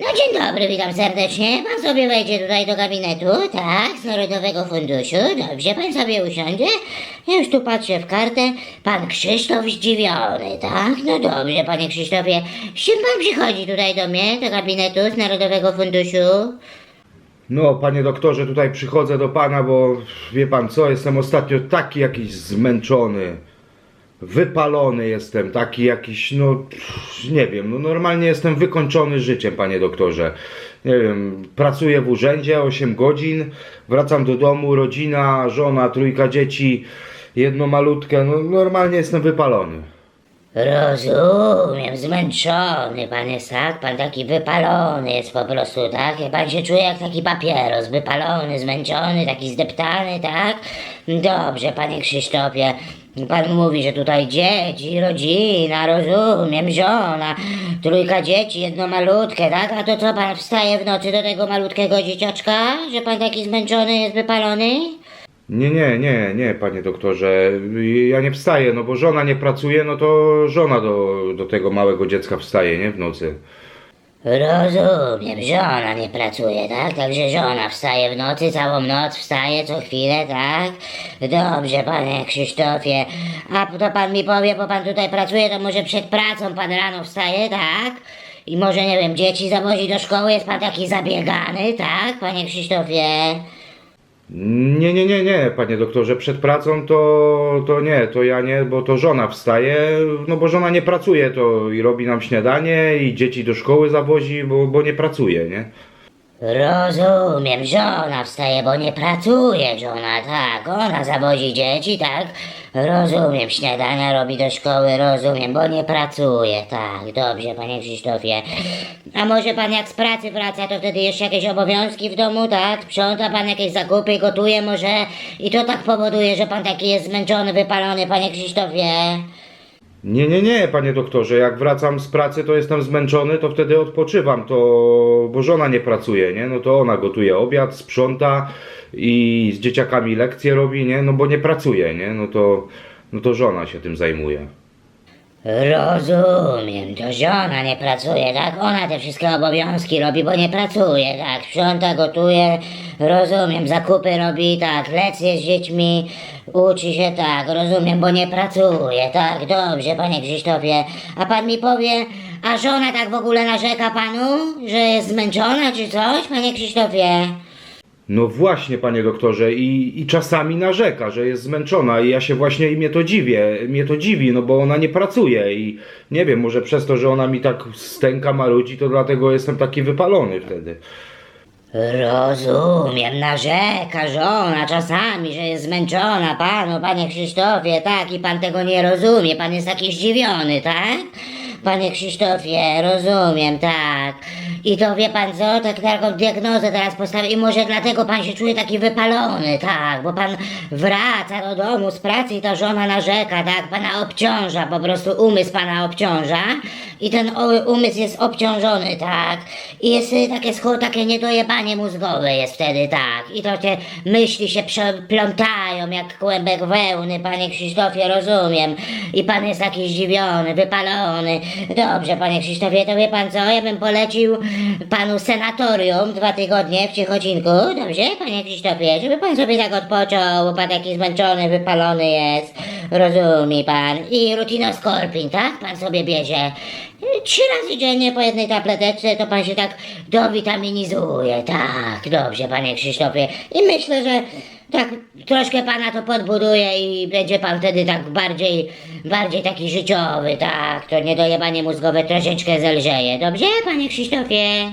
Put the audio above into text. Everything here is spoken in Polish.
No dzień dobry, witam serdecznie. Pan sobie wejdzie tutaj do gabinetu, tak, z Narodowego Funduszu. Dobrze, pan sobie usiądzie. Ja już tu patrzę w kartę. Pan Krzysztof zdziwiony, tak? No dobrze, panie Krzysztofie. Z czym pan przychodzi tutaj do mnie, do gabinetu z Narodowego Funduszu? No, panie doktorze, tutaj przychodzę do pana, bo wie pan co, jestem ostatnio taki jakiś zmęczony, wypalony jestem, taki jakiś, no, nie wiem, no normalnie jestem wykończony życiem, panie doktorze. Nie wiem, pracuję w urzędzie 8 godzin, wracam do domu, rodzina, żona, trójka dzieci, jedno malutkie, no normalnie jestem wypalony. Rozumiem, zmęczony pan jest, tak? Pan taki wypalony jest po prostu, tak? Pan się czuje jak taki papieros, wypalony, zmęczony, taki zdeptany, tak? Dobrze, panie Krzysztofie. Pan mówi, że tutaj dzieci, rodzina, rozumiem, żona, trójka dzieci, jedno malutkie, tak? A to co, pan wstaje w nocy do tego malutkiego dzieciaczka? Że pan taki zmęczony jest, wypalony? Nie, nie, nie, nie, panie doktorze. Ja nie wstaję, no bo żona nie pracuje, no to żona do, do tego małego dziecka wstaje, nie? W nocy. Rozumiem, żona nie pracuje, tak? Także żona wstaje w nocy, całą noc wstaje co chwilę, tak? Dobrze, panie Krzysztofie. A to pan mi powie, bo pan tutaj pracuje, to może przed pracą pan rano wstaje, tak? I może, nie wiem, dzieci zawozi do szkoły, jest pan taki zabiegany, tak, panie Krzysztofie? Nie, nie, nie, nie, panie doktorze, przed pracą to, to nie, to ja nie, bo to żona wstaje, no bo żona nie pracuje, to i robi nam śniadanie i dzieci do szkoły zawozi, bo, bo nie pracuje, nie? Rozumiem, żona wstaje, bo nie pracuje żona, tak, ona zawozi dzieci, tak, rozumiem, śniadania robi do szkoły, rozumiem, bo nie pracuje, tak, dobrze, panie Krzysztofie. A może pan jak z pracy wraca, to wtedy jeszcze jakieś obowiązki w domu, tak, sprząta pan jakieś zakupy, gotuje może? I to tak powoduje, że pan taki jest zmęczony, wypalony, panie Krzysztofie. Nie, nie, nie, panie doktorze, jak wracam z pracy, to jestem zmęczony, to wtedy odpoczywam, to, bo żona nie pracuje, nie? No to ona gotuje obiad, sprząta i z dzieciakami lekcje robi, nie? No bo nie pracuje, nie? No to, no to żona się tym zajmuje. Rozumiem, to żona nie pracuje, tak? Ona te wszystkie obowiązki robi, bo nie pracuje, tak? Sprząta, gotuje, rozumiem, zakupy robi, tak? Lekcje z dziećmi, uczy się, tak? Rozumiem, bo nie pracuje, tak? Dobrze, panie Krzysztofie. A pan mi powie, a żona tak w ogóle narzeka panu, że jest zmęczona czy coś, panie Krzysztofie? No właśnie, panie doktorze, i, i czasami narzeka, że jest zmęczona i ja się właśnie i mnie to dziwię, mnie to dziwi, no bo ona nie pracuje i nie wiem, może przez to, że ona mi tak stęka marudzi, to dlatego jestem taki wypalony wtedy. Rozumiem, narzeka żona czasami, że jest zmęczona panu, panie Krzysztofie, tak, i pan tego nie rozumie, pan jest taki zdziwiony, tak? Panie Krzysztofie, rozumiem, tak. I to wie pan co, tak taką diagnozę teraz postawię i może dlatego pan się czuje taki wypalony, tak, bo pan wraca do domu z pracy i ta żona narzeka, tak, pana obciąża, po prostu umysł pana obciąża i ten umysł jest obciążony, tak, i jest takie takie niedojebanie mózgowe jest wtedy, tak, i to te myśli się plątają jak kłębek wełny, panie Krzysztofie, rozumiem, i pan jest taki zdziwiony, wypalony. Dobrze, panie Krzysztofie, to wie pan co, ja bym polecił panu senatorium dwa tygodnie w Ciechocinku, dobrze, panie Krzysztofie, żeby pan sobie tak odpoczął, bo pan taki zmęczony, wypalony jest, rozumie pan, i rutinoskorpin, tak, pan sobie bierze. Trzy razy dziennie po jednej tableteczce to pan się tak dowitaminizuje, tak, dobrze, panie Krzysztofie. I myślę, że tak troszkę pana to podbuduje i będzie pan wtedy tak bardziej, bardziej taki życiowy, tak, to niedojebanie mózgowe troszeczkę zelżeje. Dobrze, panie Krzysztofie?